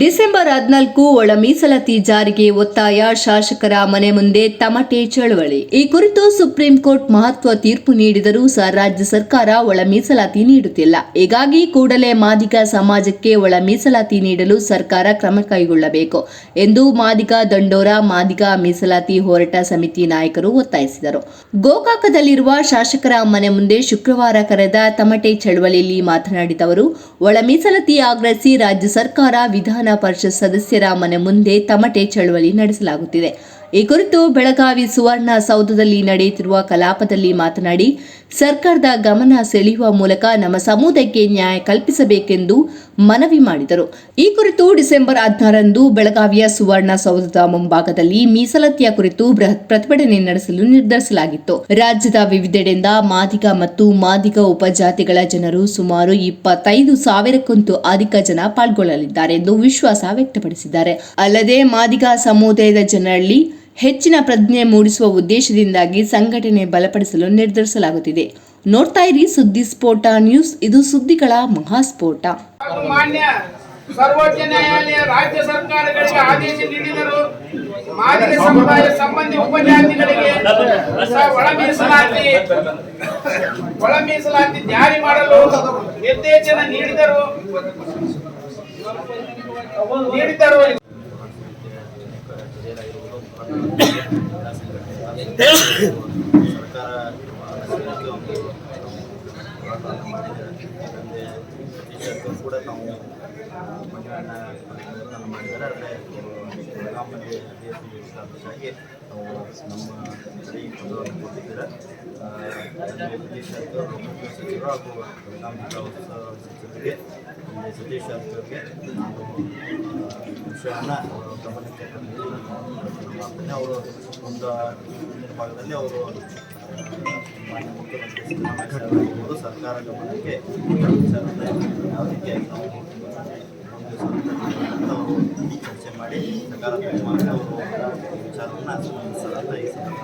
December ಹದಿನಾಲ್ಕು ಒಳ ಮೀಸಲಾತಿ ಜಾರಿಗೆ ಒತ್ತಾಯ ಶಾಸಕರ ಮನೆ ಮುಂದೆ ತಮಟೆ ಚಳವಳಿ. ಈ ಕುರಿತು ಸುಪ್ರೀಂ ಕೋರ್ಟ್ ಮಹತ್ವ ತೀರ್ಪು ನೀಡಿದರೂ ಸಹ ರಾಜ್ಯ ಸರ್ಕಾರ ಒಳ ಮೀಸಲಾತಿ ನೀಡುತ್ತಿಲ್ಲ. ಹೀಗಾಗಿ ಕೂಡಲೇ ಮಾದಿಗ ಸಮಾಜಕ್ಕೆ ಒಳ ಮೀಸಲಾತಿ ನೀಡಲು ಸರ್ಕಾರ ಕ್ರಮ ಕೈಗೊಳ್ಳಬೇಕು ಎಂದು ಮಾದಿಗ ದಂಡೋರ ಮಾದಿಗ ಮೀಸಲಾತಿ ಹೋರಾಟ ಸಮಿತಿ ನಾಯಕರು ಒತ್ತಾಯಿಸಿದರು. ಗೋಕಾಕದಲ್ಲಿರುವ ಶಾಸಕರ ಮನೆ ಮುಂದೆ ಶುಕ್ರವಾರ ಕರೆದ ತಮಟೆ ಚಳವಳಿಯಲ್ಲಿ ಮಾತನಾಡಿದ ಅವರು, ಒಳ ಮೀಸಲಾತಿ ಆಗ್ರಹಿಸಿ ರಾಜ್ಯ ಸರ್ಕಾರ ವಿಧಾನ ಪರಿಷತ್ ಸದಸ್ಯರ ಮನೆ ಮುಂದೆ ತಮಟೆ ಚಳವಳಿ ನಡೆಸಲಾಗುತ್ತಿದೆ. ಈ ಕುರಿತು ಬೆಳಗಾವಿ ಸುವರ್ಣ ಸೌಧದಲ್ಲಿ ನಡೆಯುತ್ತಿರುವ ಕಲಾಪದಲ್ಲಿ ಮಾತನಾಡಿ, ಸರ್ಕಾರದ ಗಮನ ಸೆಳೆಯುವ ಮೂಲಕ ನಮ್ಮ ಸಮುದಾಯಕ್ಕೆ ನ್ಯಾಯ ಕಲ್ಪಿಸಬೇಕೆಂದು ಮನವಿ ಮಾಡಿದರು. ಈ ಕುರಿತು ಡಿಸೆಂಬರ್ ಹದಿನಾರರಂದು ಬೆಳಗಾವಿಯ ಸುವರ್ಣ ಸೌಧದ ಮುಂಭಾಗದಲ್ಲಿ ಮೀಸಲಾತಿಯ ಕುರಿತು ಬೃಹತ್ ಪ್ರತಿಭಟನೆ ನಡೆಸಲು ನಿರ್ಧರಿಸಲಾಗಿತ್ತು. ರಾಜ್ಯದ ವಿವಿಧೆಡೆಯಿಂದ ಮಾದಿಗ ಮತ್ತು ಮಾದಿಗ ಉಪಜಾತಿಗಳ ಜನರು ಸುಮಾರು ಇಪ್ಪತ್ತೈದು ಸಾವಿರಕ್ಕಂತೂ ಅಧಿಕ ಜನ ಪಾಲ್ಗೊಳ್ಳಲಿದ್ದಾರೆ ಎಂದು ವಿಶ್ವಾಸ ವ್ಯಕ್ತಪಡಿಸಿದ್ದಾರೆ. ಅಲ್ಲದೆ ಮಾದಿಗ ಸಮುದಾಯದ ಜನರಲ್ಲಿ ಹೆಚ್ಚಿನ ಪ್ರಜ್ಞೆ ಮೂಡಿಸುವ ಉದ್ದೇಶದಿಂದಾಗಿ ಸಂಘಟನೆ ಬಲಪಡಿಸಲು ನಿರ್ಧರಿಸಲಾಗುತ್ತಿದೆ. ನೋಡ್ತಾ ಇರಿ ಸುದ್ದಿ ಸ್ಫೋಟ ನ್ಯೂಸ್. ಇದು ಸುದ್ದಿಗಳ ಮಹಾಸ್ಫೋಟ. ಸರ್ವೋಚ್ಚ ನ್ಯಾಯಾಲಯ ರಾಜ್ಯ ಸರ್ಕಾರಗಳಿಗೆ ಆದೇಶ ನೀಡಿದರು ಮಾದರಿ ಸಮುದಾಯ ಸಂಬಂಧಿ ಉಪಜಾತಿಗಳಿಗೆ ಒಳ ಮೀಸಲಾತಿ ಒಳ ಮೀಸಲಾತಿ ಜಾರಿ ಮಾಡಲು ನಿರ್ದೇಶನ ನೀಡಿದರು ನೀಡಿದರು ಸರ್ಕಾರ ಟೀಚರ್ಗೂ ಕೂಡ ನಾವು ಮನೆಯನ್ನು ಮಾಡಿದ್ದಾರೆ ಆದರೆ ಬೆಳಗಾಮಲ್ಲಿ ಆಗಿ ನಾವು ನಮ್ಮ ಈ ಪತ್ರವನ್ನು ಕೊಟ್ಟಿದ್ದೀರ ಸತೀಶ್ ಸಚಿವರು ಹಾಗೂ ಬೆಳಗಾವಿ ಜಿಲ್ಲಾ ಸಚಿವರಿಗೆ ಸತೀಶ್ ಜಾರಕಿಹೊಳಿಗೆ ನಾನು ವಿಷಯವನ್ನು ಗಮನಕ್ಕೆ ತಂದಿದ್ದು ಅವರು ಒಂದು ಭಾಗದಲ್ಲಿ ಅವರು ಮಾನ್ಯ ಮುಖ್ಯಮಂತ್ರಿ ಸರ್ಕಾರ ಗಮನಕ್ಕೆ ಯಾವ ರೀತಿಯಾಗಿ ನಾವು ಚರ್ಚೆ ಮಾಡಿ ಸಕಾರಾತ್ಮಕವಾಗಿ ಅವರು ವಿಚಾರವನ್ನು ತಿಳಿಸ್ತೀನಿ.